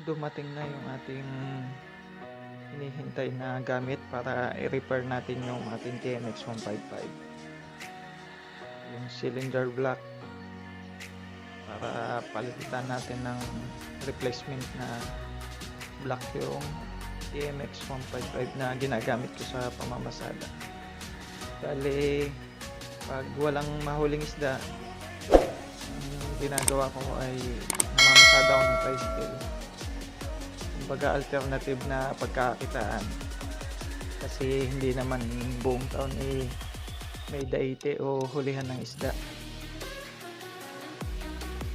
dumating na yung ating hinihintay na gamit para i-repair natin yung ating TMX 155 yung cylinder block. Para palitan natin ng replacement na block yung TMX 155 na ginagamit ko sa pamamasada. Bali pag walang mahuling isda ang ginagawa ko ay namamasada ako ng tricycle kumbaga alternative na pagkakakitaan kasi hindi naman buong taon eh may daite o hulihan ng isda.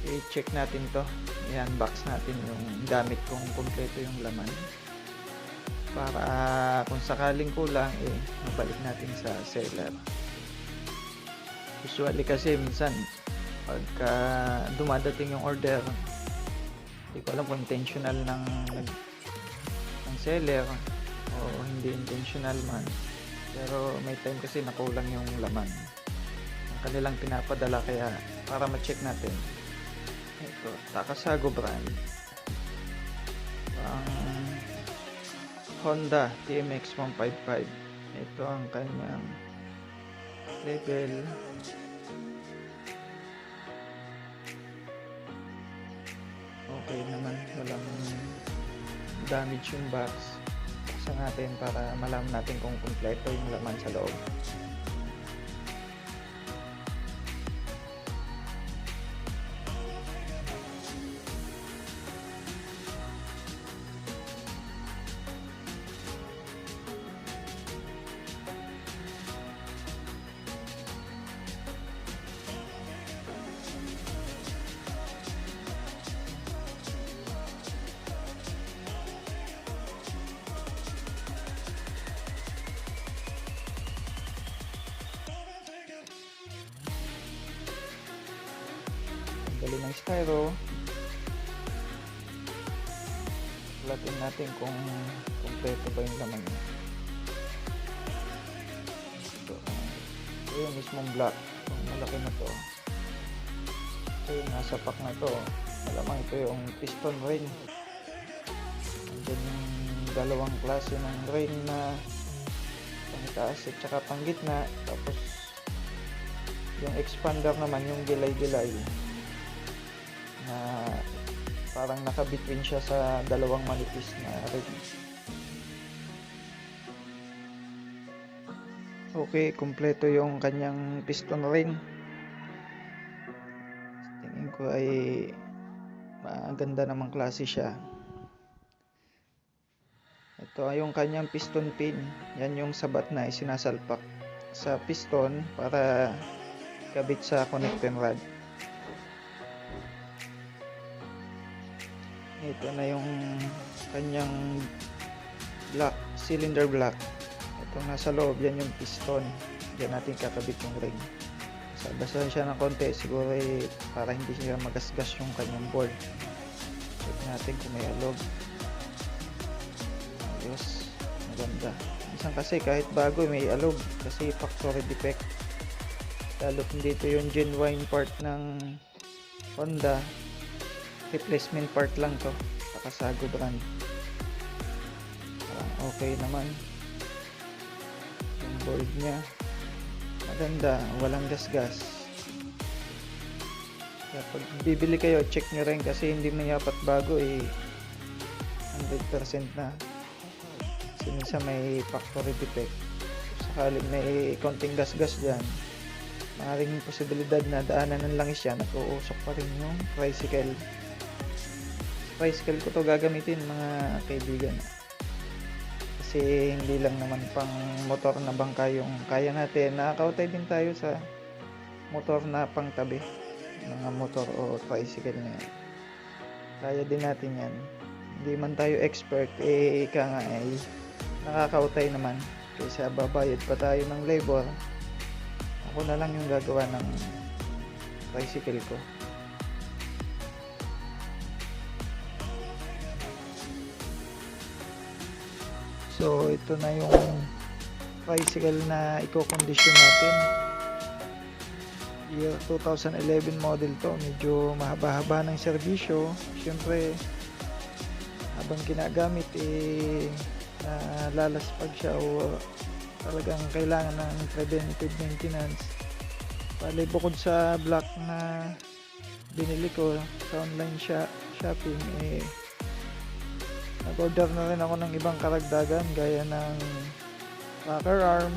I-check natin to. I-unbox natin yung gamit kung kompleto yung laman. Para kung sakaling kulang eh mabalik natin sa seller. Usually kasi minsan pagka dumadating yung order hindi ko alam kung intentional ng ng seller o hindi intentional man. Pero may time kasi nakulang yung laman. Ang kanilang pinapadala kaya para ma-check natin. Ito Takasago brand. Ang Honda TMX 155 ito ang kanyang level okay naman walang damage yung box. Sa natin para malaman natin kung kumpleto yung laman sa loob Tanggalin ng styro. Latin natin kung kompleto ba yung laman niya. Ito. Ito yung mismong block. Yung malaki na to. Ito yung nasa pack na to. Malamang ito yung piston ring. And then yung dalawang klase ng ring na pangitaas at saka panggitna. Tapos yung expander naman yung gilay-gilay na parang naka-between siya sa dalawang manipis na ring. Okay, kumpleto yung kanyang piston ring. Tingin ko ay maganda namang klase siya. Ito ay yung kanyang piston pin. Yan yung sabat na isinasalpak sa piston para kabit sa connecting rod. Ito na yung kanyang block, cylinder block. Itong nasa loob, yan yung piston. Diyan natin kakabit yung ring. So, basahin siya ng konti, siguro eh, para hindi siya magasgas yung kanyang board. Check natin kung may alog. Ayos, maganda. Minsan kasi kahit bago may alog kasi factory defect. Lalo kung dito yung genuine part ng Honda, replacement part lang to. Takasago brand parang okay naman. Yung board nya maganda. Walang gasgas. Kaya pag bibili kayo check nyo rin kasi hindi may apat bago eh. 100% na. Kasi may factory defect. Sakaling may konting gasgas dyan. Maaaring posibilidad na daanan ng langis yan at uusok pa rin yung tricycle tricycle ko to gagamitin mga kaibigan. Kasi hindi lang naman pang motor na bangka yung kaya natin. Nakakautay din tayo sa motor na pang tabi mga motor o tricycle na yan. Kaya din natin yan. Hindi man tayo expert eh ika nga ay nakakautay naman. Kaysa babayad pa tayo ng labor ako na lang yung gagawa ng tricycle ko So, ito na yung tricycle na i-condition natin. Year 2011 model to. Medyo mahaba-haba ng serbisyo. Siyempre, habang ginagamit eh nalalaspag siya o talagang kailangan ng preventive maintenance. Bali bukod sa block na binili ko sa online shopping eh nag-order na rin ako ng ibang karagdagan gaya ng rocker arm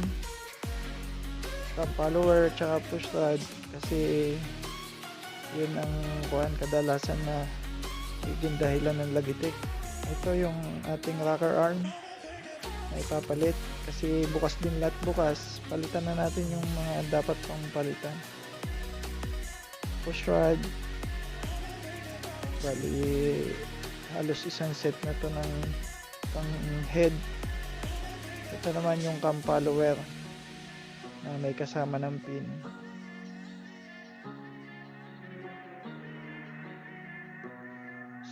follower tsaka push rod kasi yun ang kuhan kadalasan na higing dahilan ng lagitik. Ito yung ating rocker arm na ipapalit kasi bukas din lahat bukas palitan na natin yung mga dapat pang palitan. Push rod bali halos isang set na to ng pang head ito naman yung cam follower na may kasama ng pin.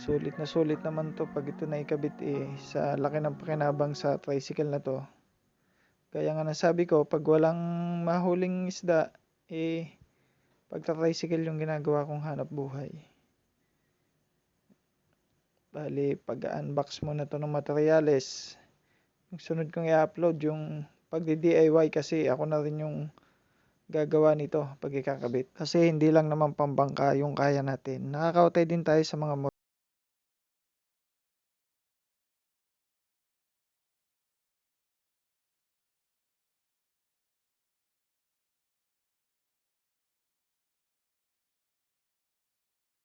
Sulit na sulit naman to pag ito na ikabit eh sa laki ng pakinabang sa tricycle na to. Kaya nga nasabi ko pag walang mahuling isda eh pagta tricycle yung ginagawa kong hanap buhay bali pag unbox mo na to ng materyales yung sunod kong i-upload yung pag DIY kasi ako na rin yung gagawa nito pag ikakabit. Kasi hindi lang naman pambangka yung kaya natin. Nakakautay din tayo sa mga